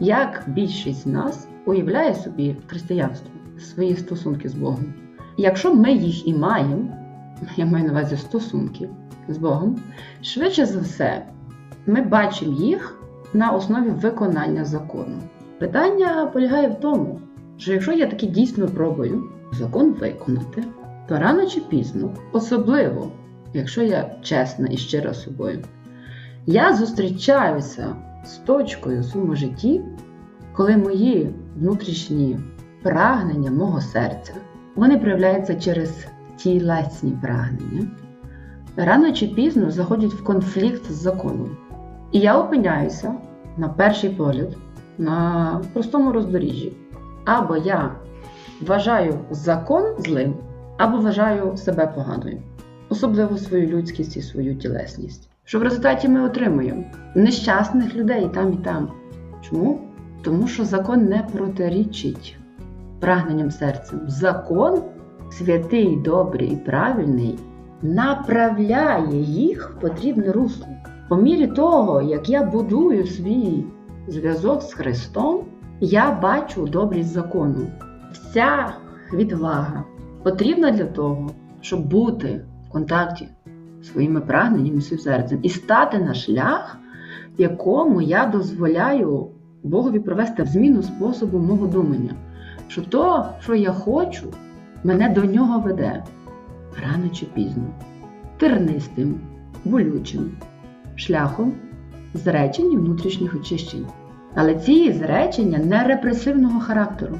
як більшість з нас уявляє собі християнство, свої стосунки з Богом. Якщо ми їх і маємо, я маю на увазі стосунки з Богом, швидше за все, ми бачимо їх на основі виконання закону. Питання полягає в тому, що якщо я таки дійсно пробую закон виконати, то рано чи пізно, особливо, якщо я чесна і щира з собою, я зустрічаюся з точкою в житті, коли мої внутрішні прагнення мого серця вони проявляються через тілесні прагнення, рано чи пізно заходять в конфлікт з законом. І я опиняюся на перший погляд на простому роздоріжжі. Або я вважаю закон злим, або вважаю себе поганою, особливо свою людськість і свою тілесність. Що в результаті ми отримуємо нещасних людей там і там. Чому? Тому що закон не протирічить прагненням серцем. Закон святий, добрий і правильний направляє їх в потрібне русло. По мірі того, як я будую свій зв'язок з Христом, я бачу добрість закону. Вся відвага потрібна для того, щоб бути в контакті своїми прагненнями, своїм серцем і стати на шлях, якому я дозволяю Богові провести зміну способу мого думання. Що то, що я хочу, мене до нього веде рано чи пізно, тернистим, болючим шляхом зречень і внутрішніх очищень. Але ці зречення не репресивного характеру.